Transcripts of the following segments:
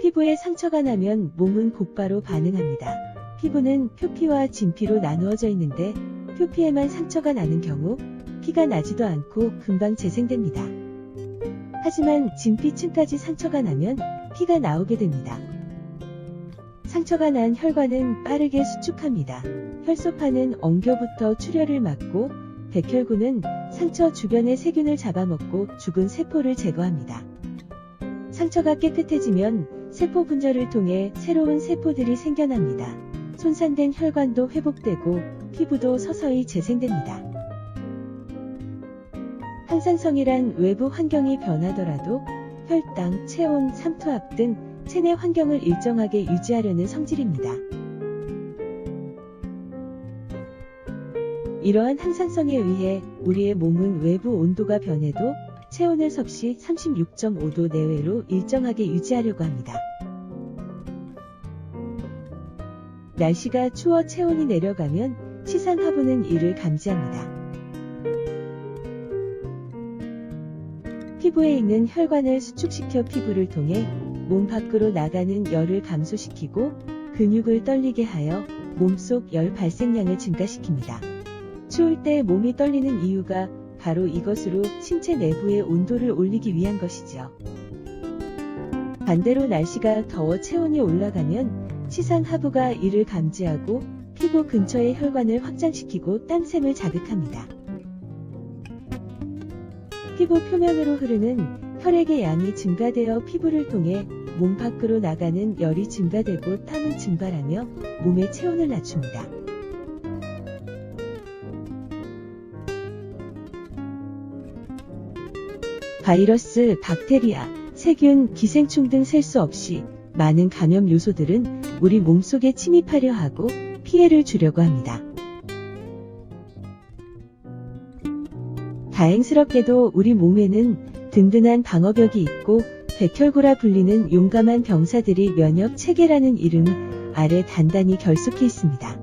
피부에 상처가 나면 몸은 곧바로 반응합니다. 피부는 표피와 진피로 나누어져 있는데 표피에만 상처가 나는 경우 피가 나지도 않고 금방 재생됩니다. 하지만 진피층까지 상처가 나면 피가 나오게 됩니다. 상처가 난 혈관은 빠르게 수축합니다. 혈소판은 엉겨부터 출혈을 막고 백혈구는 상처 주변의 세균을 잡아먹고 죽은 세포를 제거합니다. 상처가 깨끗해지면 세포 분절을 통해 새로운 세포들이 생겨납니다. 손상된 혈관도 회복되고 피부도 서서히 재생됩니다. 항산성이란 외부 환경이 변하더라도 혈당, 체온, 삼투압 등 체내 환경을 일정하게 유지하려는 성질입니다. 이러한 항상성에 의해 우리의 몸은 외부 온도가 변해도 체온을 섭씨 36.5도 내외로 일정하게 유지하려고 합니다. 날씨가 추워 체온이 내려가면 치상 하부는 이를 감지합니다. 피부에 있는 혈관을 수축시켜 피부를 통해 몸 밖으로 나가는 열을 감소시키고 근육을 떨리게 하여 몸속 열 발생량을 증가시킵니다. 추울 때 몸이 떨리는 이유가 바로 이것으로 신체 내부의 온도를 올리기 위한 것이죠. 반대로 날씨가 더워 체온이 올라가면 치상 하부가 이를 감지하고 피부 근처의 혈관을 확장시키고 땀샘을 자극합니다. 피부 표면으로 흐르는 혈액의 양이 증가되어 피부를 통해 몸 밖으로 나가는 열이 증가되고 땀은 증발하며 몸의 체온을 낮춥니다. 바이러스, 박테리아, 세균, 기생충 등 셀 수 없이 많은 감염 요소들은 우리 몸속에 침입하려 하고 피해를 주려고 합니다. 다행스럽게도 우리 몸에는 든든한 방어벽이 있고 백혈구라 불리는 용감한 병사들이 면역 체계라는 이름 아래 단단히 결속해 있습니다.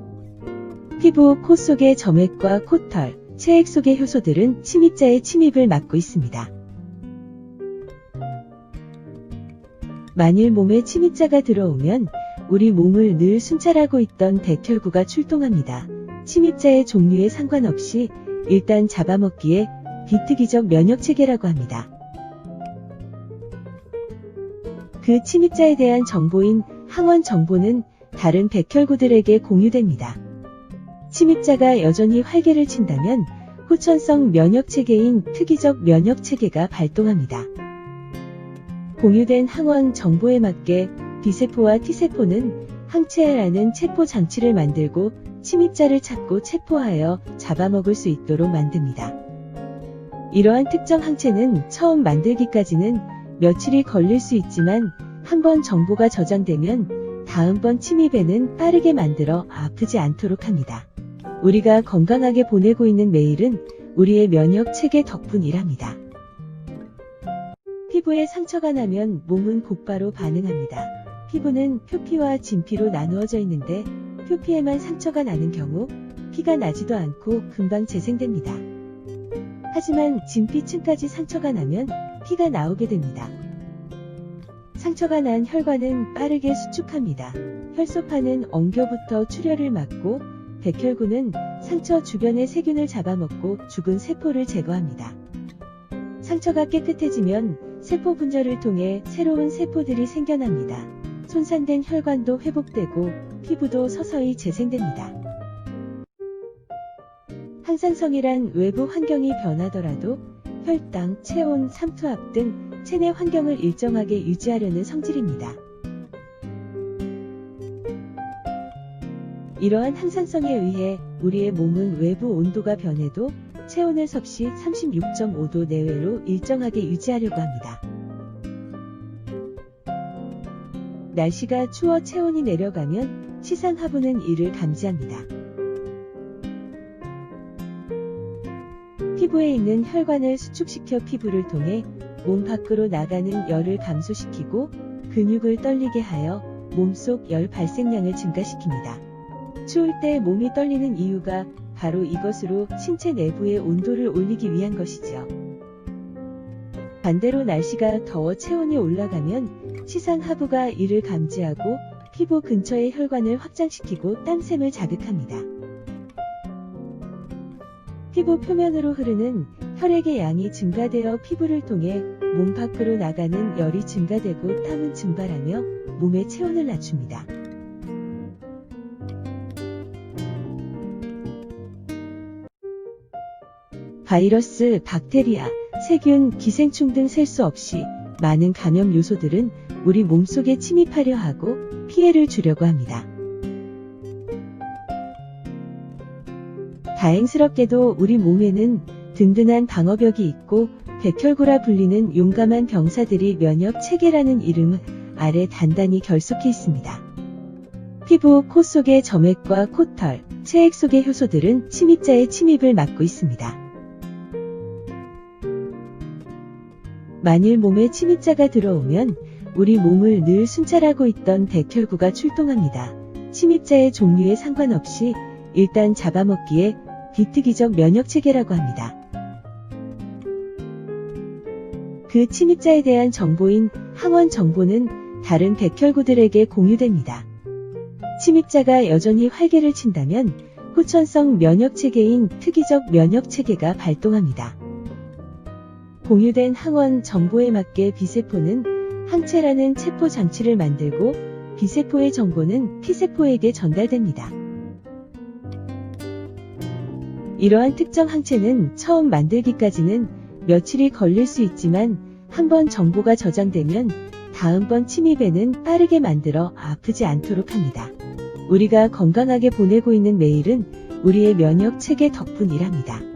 피부, 코 속의 점액과 콧털, 체액 속의 효소들은 침입자의 침입을 막고 있습니다. 만일 몸에 침입자가 들어오면 우리 몸을 늘 순찰하고 있던 백혈구가 출동합니다. 침입자의 종류에 상관없이 일단 잡아먹기에 비특이적 면역 체계라고 합니다. 그 침입자에 대한 정보인 항원 정보는 다른 백혈구들에게 공유됩니다. 침입자가 여전히 활개를 친다면 후천성 면역 체계인 특이적 면역 체계가 발동합니다. 공유된 항원 정보에 맞게 B세포와 T세포는 항체라는 체포 장치를 만들고 침입자를 찾고 체포하여 잡아먹을 수 있도록 만듭니다. 이러한 특정 항체는 처음 만들기까지는 며칠이 걸릴 수 있지만 한번 정보가 저장되면 다음번 침입에는 빠르게 만들어 아프지 않도록 합니다. 우리가 건강하게 보내고 있는 매일은 우리의 면역 체계 덕분이랍니다. 피부에 상처가 나면 몸은 곧바로 반응합니다. 피부는 표피와 진피로 나누어져 있는데 표피에만 상처가 나는 경우 피가 나지도 않고 금방 재생됩니다. 하지만 진피층까지 상처가 나면 피가 나오게 됩니다. 상처가 난 혈관은 빠르게 수축합니다. 혈소판은 엉겨부터 출혈을 막고 백혈구는 상처 주변의 세균을 잡아먹고 죽은 세포를 제거합니다. 상처가 깨끗해지면 세포 분절을 통해 새로운 세포들이 생겨납니다. 손상된 혈관도 회복되고 피부도 서서히 재생됩니다. 항산성이란 외부 환경이 변하더라도 혈당, 체온, 삼투압 등 체내 환경을 일정하게 유지하려는 성질입니다. 이러한 항산성에 의해 우리의 몸은 외부 온도가 변해도 체온을 섭씨 36.5도 내외로 일정하게 유지하려고 합니다. 날씨가 추워 체온이 내려가면 치상 하부는 이를 감지합니다. 피부에 있는 혈관을 수축시켜 피부를 통해 몸 밖으로 나가는 열을 감소시키고 근육을 떨리게 하여 몸속 열 발생량을 증가시킵니다. 추울 때 몸이 떨리는 이유가 바로 이것으로 신체 내부의 온도를 올리기 위한 것이죠. 반대로 날씨가 더워 체온이 올라가면 시상 하부가 이를 감지하고 피부 근처의 혈관을 확장시키고 땀샘을 자극합니다. 피부 표면으로 흐르는 혈액의 양이 증가되어 피부를 통해 몸 밖으로 나가는 열이 증가되고 땀은 증발하며 몸의 체온을 낮춥니다. 바이러스, 박테리아, 세균, 기생충 등 셀 수 없이 많은 감염 요소들은 우리 몸속에 침입하려 하고 피해를 주려고 합니다. 다행스럽게도 우리 몸에는 든든한 방어벽이 있고 백혈구라 불리는 용감한 병사들이 면역 체계라는 이름 아래 단단히 결속해 있습니다. 피부, 코 속의 점액과 콧털, 체액 속의 효소들은 침입자의 침입을 막고 있습니다. 만일 몸에 침입자가 들어오면 우리 몸을 늘 순찰하고 있던 백혈구가 출동합니다. 침입자의 종류에 상관없이 일단 잡아먹기에 비특이적 면역 체계라고 합니다. 그 침입자에 대한 정보인 항원 정보는 다른 백혈구들에게 공유됩니다. 침입자가 여전히 활개를 친다면 후천성 면역 체계인 특이적 면역 체계가 발동합니다. 공유된 항원 정보에 맞게 비세포는 항체라는 체포 장치를 만들고 비세포의 정보는 T세포에게 전달됩니다. 이러한 특정 항체는 처음 만들기까지는 며칠이 걸릴 수 있지만 한번 정보가 저장되면 다음번 침입에는 빠르게 만들어 아프지 않도록 합니다. 우리가 건강하게 보내고 있는 매일은 우리의 면역 체계 덕분이랍니다.